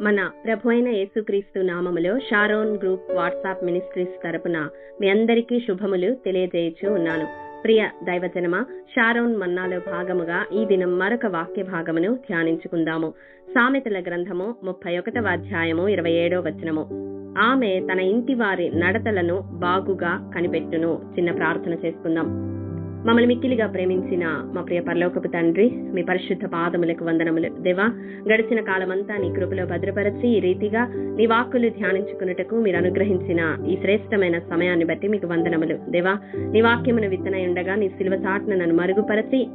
మన ప్రభు అయిన యేసుక్రీస్తు నామములో షారోన్ గ్రూప్ వాట్సాప్ మినిస్ట్రీస్ తరపున మీ అందరికీ శుభములు తెలియజేయచ్చు ఉన్నాను. ప్రియ దైవజనమ షారోన్ మన్నాలో భాగముగా ఈ దినం మరొక వాక్య భాగమును ధ్యానించుకుందాము. సామెతల గ్రంథము ముప్పై ఒకటవ అధ్యాయము ఇరవై ఏడో వచనము. ఆమె తన ఇంటి వారి నడతలను బాగుగా కనిపెట్టును. చిన్న ప్రార్థన చేసుకుందాం. మమ్మల్ని మిక్కిలిగా ప్రేమించిన మా ప్రియ పరలోకపు తండ్రి మీ పరిశుద్ధ పాదములకు వందనములు. దేవా గడిచిన కాలమంతా నీ కృపలో భద్రపరచి ఈ రీతిగా నీ వాక్కులు ధ్యానించుకున్నటకు మీరు అనుగ్రహించిన ఈ శ్రేష్టమైన సమయాన్ని బట్టి మీకు వందనములు. దేవా నీ వాక్యమును విత్తనై ఉండగా నీ సిలువ చాటున నన్ను మరుగుపరచి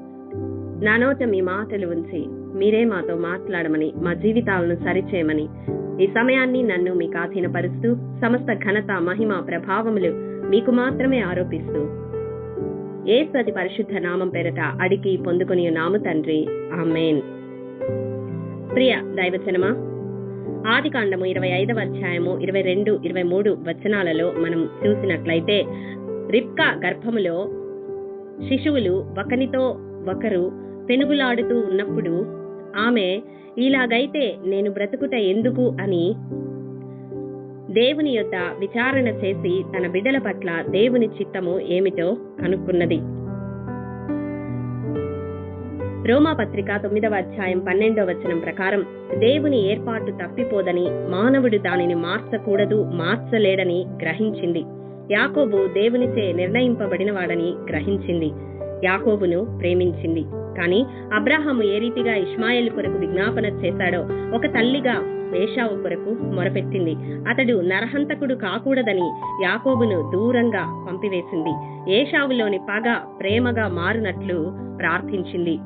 నానోట మీ మాటలు ఉంచి మీరే మాతో మాట్లాడమని మా జీవితాలను సరిచేయమని ఈ సమయాన్ని నన్ను మీకు ఆధీనపరుస్తూ సమస్త ఘనత మహిమ ప్రభావములు మీకు మాత్రమే ఆరోపిస్తూ ఏసు అతి పరిశుద్ధ నామం పేరట అడిగి పొందుకుని నాము తండ్రి. ఆమెన్. ప్రియ దైవచనమా ఆది కాండము ఇరవై ఐదవ అధ్యాయము ఇరవై రెండు ఇరవై మూడు వచనాలలో మనం చూసినట్లయితే రిప్కా గర్భములో శిశువులు ఒకనితో ఒకరు పెనుగులాడుతూ ఉన్నప్పుడు ఆమె ఇలాగైతే నేను బ్రతుకుట ఎందుకు? అని దేవుని యొద్ద విచారణ చేసి తన బిడ్డల పట్ల దేవుని చిత్తము ఏమిటో కనుక్కున్నది. రోమాపత్రిక తొమ్మిదవ అధ్యాయం పన్నెండవ వచనం ప్రకారం దేవుని ఏర్పాటు తప్పిపోదని మానవుడు దానిని మార్చకూడదు మార్చలేడని గ్రహించింది. యాకోబు దేవునిచే నిర్ణయింపబడినవాడని గ్రహించింది. యాకోబును ప్రేమించింది. కానీ అబ్రాహాము ఏ రీతిగా ఇస్మాయిల్ కొరకు విజ్ఞాపన చేశాడో ఒక తల్లిగా ఏషావు కొరకు మొరపెట్టింది. అతడు నరహంతకుడు కాకూడదని యాకోబును దూరంగా పంపివేసింది. ఏషావులోని పగ ప్రేమగా మారినట్లు ప్రార్థించింది.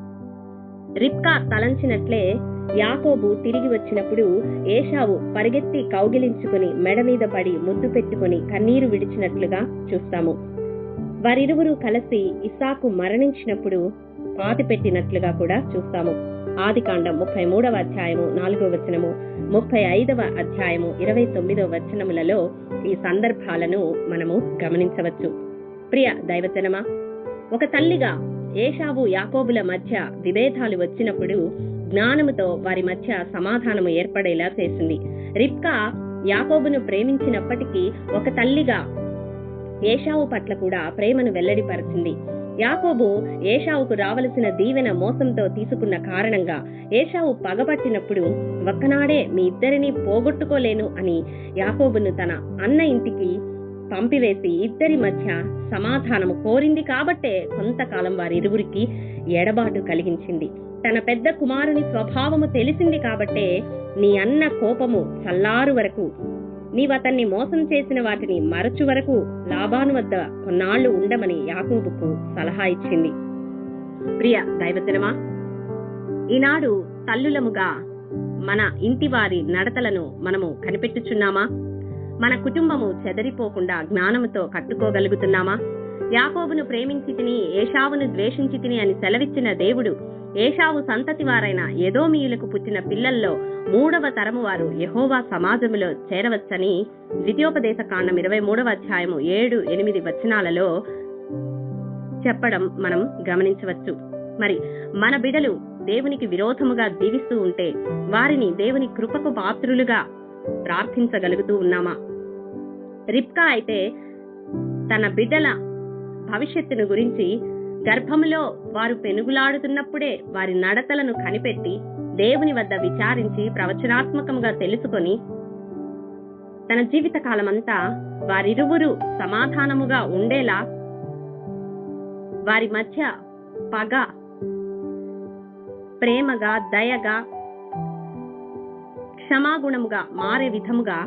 రిప్కా తలంచినట్లే యాకోబు తిరిగి వచ్చినప్పుడు ఏషావు పరిగెత్తి కౌగిలించుకుని మెడ మీద పడి ముద్దు పెట్టుకుని కన్నీరు విడిచినట్లుగా చూస్తాము. వారిరువురు కలిసి ఇసాకు మరణించినప్పుడు పాతి పెట్టినట్లుగా కూడా చూస్తాము. ఆదికాండం ముప్పై మూడవ అధ్యాయము నాలుగో వచనము. ముప్పై ఐదవ అధ్యాయము ఇరవై తొమ్మిదవ వచనములలో ఈ సందర్భాలను మనము గమనించవచ్చు. ప్రియ దైవజనమా ఒక తల్లిగా ఏషావు యాకోబుల మధ్య విభేదాలు వచ్చినప్పుడు జ్ఞానముతో వారి మధ్య సమాధానము ఏర్పడేలా చేసింది. రిప్కా యాకోబును ప్రేమించినప్పటికీ ఒక తల్లిగా ఏషావు పట్ల కూడా ప్రేమను వెల్లడిపరిచింది యాకోబు ఏషావుకు రావలసిన దీవెన మోసంతో తీసుకున్న కారణంగా ఏషావు పగబట్టినప్పుడు ఒక్కనాడే మీ ఇద్దరిని పోగొట్టుకోలేను అని యాకోబును తన అన్న ఇంటికి పంపివేసి ఇద్దరి మధ్య సమాధానము కోరింది కాబట్టే కొంతకాలం వారిరువురికి ఎడబాటు కలిగించింది. తన పెద్ద కుమారుని స్వభావము తెలిసింది కాబట్టే నీ అన్న కోపము చల్లారు వరకు నీవతన్ని మోసం చేసిన వాటిని మరచు వరకు లాభాను వద్ద కొన్నాళ్ళు ఉండమని యాకూబుకు సలహా ఇచ్చింది. ప్రియ దైవజనమా ఈనాడు తల్లులముగా మన ఇంటి వారి నడతలను మనము కనిపెట్టుచున్నామా? మన కుటుంబము చెదరిపోకుండా జ్ఞానముతో కట్టుకోగలుగుతున్నామా? యాకోబును ప్రేమించి తిని ఏషావును ద్వేషించి తిని అని సెలవిచ్చిన దేవుడు ఏషావు సంతతి వారైన ఎదోమీయులకు పుట్టిన పిల్లల్లో మూడవ తరము వారు యహోవా సమాజములో చేరవచ్చని ద్వితీయోపదేశ కాండం ఇరవై మూడవ అధ్యాయము ఏడు ఎనిమిది వచనాలలో చెప్పడం మనం గమనించవచ్చు. మరి మన బిడలు దేవునికి విరోధముగా జీవిస్తూ ఉంటే వారిని దేవుని కృపకు పాత్రులుగా ప్రార్థించగలుగుతూ ఉన్నామా? రిప్కా అయితే తన బిడ్డల భవిష్యత్తును గురించి గర్భములో వారు పెనుగులాడుతున్నప్పుడే వారి నడతలను కనిపెట్టి దేవుని వద్ద విచారించి ప్రవచనాత్మకంగా తెలుసుకొని తన జీవిత కాలమంతా వారిరువురు సమాధానముగా ఉండేలా వారి మధ్య పగ ప్రేమగా దయగా క్షమాగుణముగా మారే విధముగా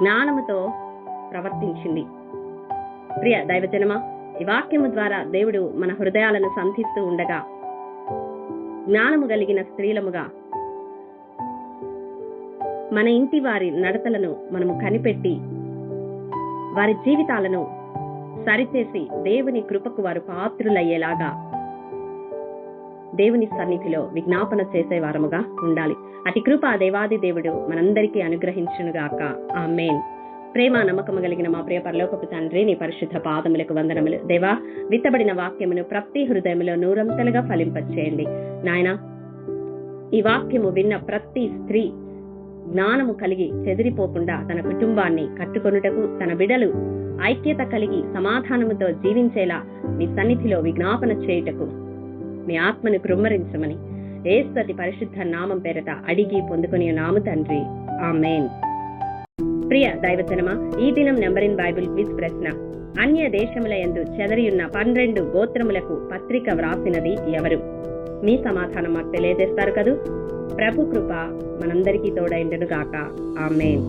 జ్ఞానముతో ప్రవర్తించింది. ప్రియ దైవజనమా ఈ వాక్యము ద్వారా దేవుడు మన హృదయాలను సంధిస్తూ ఉండగా జ్ఞానము కలిగిన స్త్రీలముగా మన ఇంటి వారి నడతలను మనము కనిపెట్టి వారి జీవితాలను సరిచేసి దేవుని కృపకు వారు పాత్రులయ్యేలాగా దేవుని సన్నిధిలో విజ్ఞాపన చేసే వారముగా ఉండాలి. అతి కృప దేవాది దేవుడు మనందరికీ అనుగ్రహించునుగాక. ఆమెన్. ప్రేమ నమ్మకము కలిగిన మా ప్రియ పరలోకపు తండ్రి నీ పరిశుద్ధ పాదములకు వందనములు. దేవా విత్తబడిన వాక్యమును ప్రతి హృదయంలో నూరంతలుగా ఫలింపచేయండి. నాయన ఈ వాక్యము విన్న ప్రతి స్త్రీ జ్ఞానము కలిగి చెదిరిపోకుండా తన కుటుంబాన్ని కట్టుకొనుటకు తన బిడలు ఐక్యత కలిగి సమాధానముతో జీవించేలా మీ సన్నిధిలో విజ్ఞాపన చేయుటకు మీ ఆత్మను కృమ్మరించమని ఏస్తతి పరిశుద్ధ నామం పేరట అడిగి పొందుకుని నాము తండ్రి. ఆ మెయిన్ ప్రియ దైవజనమా ఈ దినం నెంబర్ ఇన్ బైబిల్ క్విజ్ ప్రశ్న. అన్య దేశముల యందు చెదరియున్న పన్నెండు గోత్రములకు పత్రిక వ్రాసినది ఎవరు? మీ సమాధానం మాకు తెలియజేస్తారు కదూ? ప్రభు కృప మనందరికీ తోడైండును గాక ఆమెన్.